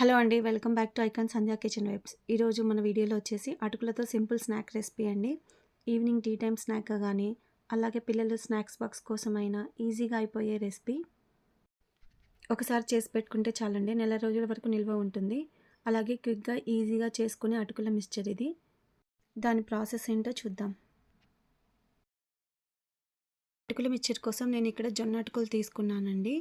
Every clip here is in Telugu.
హలో అండి welcome back to icon Sandhya kitchen webs. ఈరోజు మన వీడియోలో వచ్చేసి అటుకులతో సింపుల్ స్నాక్ రెసిపీ అండి. ఈవినింగ్ టీ టైం స్నాక్ కానీ అలాగే పిల్లలు స్నాక్స్ బాక్స్ కోసమైనా ఈజీగా అయిపోయే రెసిపీ. ఒకసారి చేసి పెట్టుకుంటే చాలండి నెల రోజుల వరకు నిల్వ ఉంటుంది. అలాగే క్విక్గా ఈజీగా చేసుకునే అటుకుల మిక్చర్ ఇది. దాని ప్రాసెస్ ఏంటో చూద్దాం. అటుకుల మిక్చర్ కోసం నేను ఇక్కడ జొన్న అటుకులు తీసుకున్నానండి.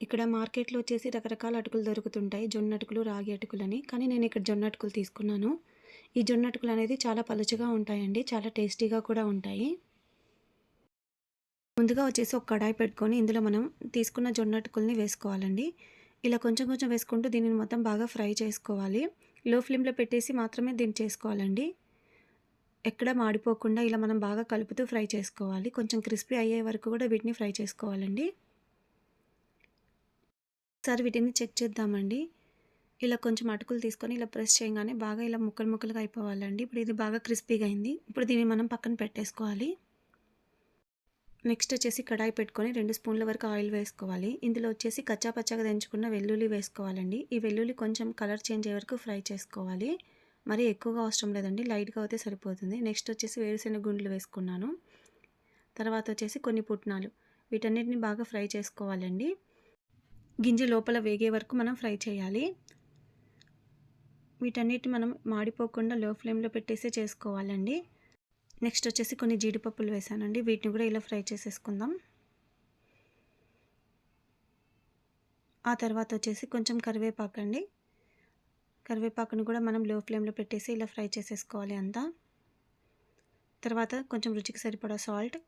ఇక్కడ మార్కెట్లో వచ్చేసి రకరకాల అటుకులు దొరుకుతుంటాయి. జొన్న అటుకులు రాగి అటుకులని. కానీ నేను ఇక్కడ జొన్న అటుకులు తీసుకున్నాను. ఈ జొన్న అటుకులు అనేది చాలా పలుచగా ఉంటాయండి. చాలా టేస్టీగా కూడా ఉంటాయి. ముందుగా వచ్చేసి ఒక కడాయి పెట్టుకొని ఇందులో మనం తీసుకున్న జొన్న అటుకుల్ని వేసుకోవాలండి. ఇలా కొంచెం కొంచెం వేసుకుంటూ దీనిని మొత్తం బాగా ఫ్రై చేసుకోవాలి. లో ఫ్లేమ్లో పెట్టేసి మాత్రమే దీన్ని చేసుకోవాలండి. ఎక్కడ మాడిపోకుండా ఇలా మనం బాగా కలుపుతూ ఫ్రై చేసుకోవాలి. కొంచెం క్రిస్పీ అయ్యే వరకు కూడా వీటిని ఫ్రై చేసుకోవాలండి. ఒకసారి వీటిని చెక్ చేద్దామండి. ఇలా కొంచెం అటుకులు తీసుకొని ఇలా ప్రెస్ చేయగానే బాగా ఇలా ముక్కలు ముక్కలుగా అయిపోవాలండి. ఇప్పుడు ఇది బాగా క్రిస్పీగా అయింది. ఇప్పుడు దీన్ని మనం పక్కన పెట్టేసుకోవాలి. నెక్స్ట్ వచ్చేసి కడాయి పెట్టుకొని రెండు స్పూన్ల వరకు ఆయిల్ వేసుకోవాలి. ఇందులో వచ్చేసి కచ్చా పచ్చగా దంచుకున్న వెల్లుల్లి వేసుకోవాలండి. ఈ వెల్లుల్లి కొంచెం కలర్ చేంజ్ అయ్యే వరకు ఫ్రై చేసుకోవాలి. మరి ఎక్కువగా అవసరం లేదండి. లైట్గా అయితే సరిపోతుంది. నెక్స్ట్ వచ్చేసి వేరుశెనగ గుండ్లు వేసుకున్నాను. తర్వాత వచ్చేసి కొన్ని పుట్నాలు. వీటన్నిటిని బాగా ఫ్రై చేసుకోవాలండి. గింజ లోపల వేగే వరకు మనం ఫ్రై చేయాలి. వీటన్నిటి మనం మాడిపోకుండా లో ఫ్లేమ్లో పెట్టేసే చేసుకోవాలండి. నెక్స్ట్ వచ్చేసి కొన్ని జీడిపప్పులు వేసానండి. వీటిని కూడా ఇలా ఫ్రై చేసేసుకుందాం. ఆ తర్వాత వచ్చేసి కొంచెం కరివేపాకు అండి. కరివేపాకును కూడా మనం లో ఫ్లేమ్లో పెట్టేసి ఇలా ఫ్రై చేసేసుకోవాలి అంతా. తర్వాత కొంచెం రుచికి సరిపడా సాల్ట్.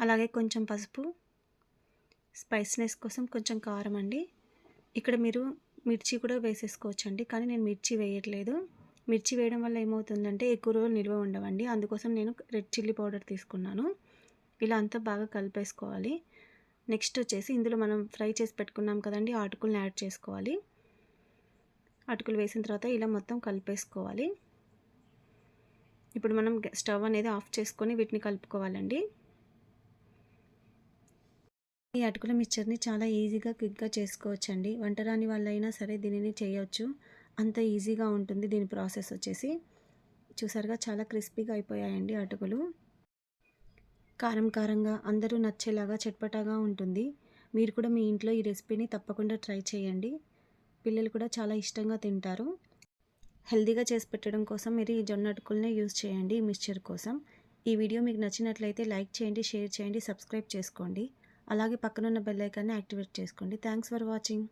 అలాగే కొంచెం పసుపు. స్పైస్నెస్ కోసం కొంచెం కారం అండి. ఇక్కడ మీరు మిర్చి కూడా వేసేసుకోవచ్చండి కానీ నేను మిర్చి వేయట్లేదు. మిర్చి వేయడం వల్ల ఏమవుతుందంటే ఎక్కువ రోజులు నిల్వ ఉండవండి. అందుకోసం నేను రెడ్ చిల్లీ పౌడర్ తీసుకున్నాను. ఇలా అంతా బాగా కలిపేసుకోవాలి. నెక్స్ట్ వచ్చేసి ఇందులో మనం ఫ్రై చేసి పెట్టుకున్నాం కదండి అటుకులను యాడ్ చేసుకోవాలి. అటుకులు వేసిన తర్వాత ఇలా మొత్తం కలిపేసుకోవాలి. ఇప్పుడు మనం స్టవ్ అనేది ఆఫ్ చేసుకొని వీటిని కలుపుకోవాలండి. ఈ అటుకుల మిక్చర్ని చాలా ఈజీగా క్విక్గా చేసుకోవచ్చండి. వంట రాని వాళ్ళైనా సరే దీనిని చేయవచ్చు అంత ఈజీగా ఉంటుంది దీని ప్రాసెస్ వచ్చేసి. చూసారుగా చాలా క్రిస్పీగా అయిపోయాయండి అటుకులు. కారం కారంగా అందరూ నచ్చేలాగా చట్పటాగా ఉంటుంది. మీరు కూడా మీ ఇంట్లో ఈ రెసిపీని తప్పకుండా ట్రై చేయండి. పిల్లలు కూడా చాలా ఇష్టంగా తింటారు. హెల్తీగా చేసి పెట్టడం కోసం మీరు ఈ జొన్న అటుకులనే యూజ్ చేయండి ఈ మిక్చర్ కోసం. ఈ వీడియో మీకు నచ్చినట్లయితే లైక్ చేయండి షేర్ చేయండి సబ్స్క్రైబ్ చేసుకోండి. అలాగే పక్కనున్న బెల్ ఐకాన్ని యాక్టివేట్ చేసుకోండి. Thanks for watching.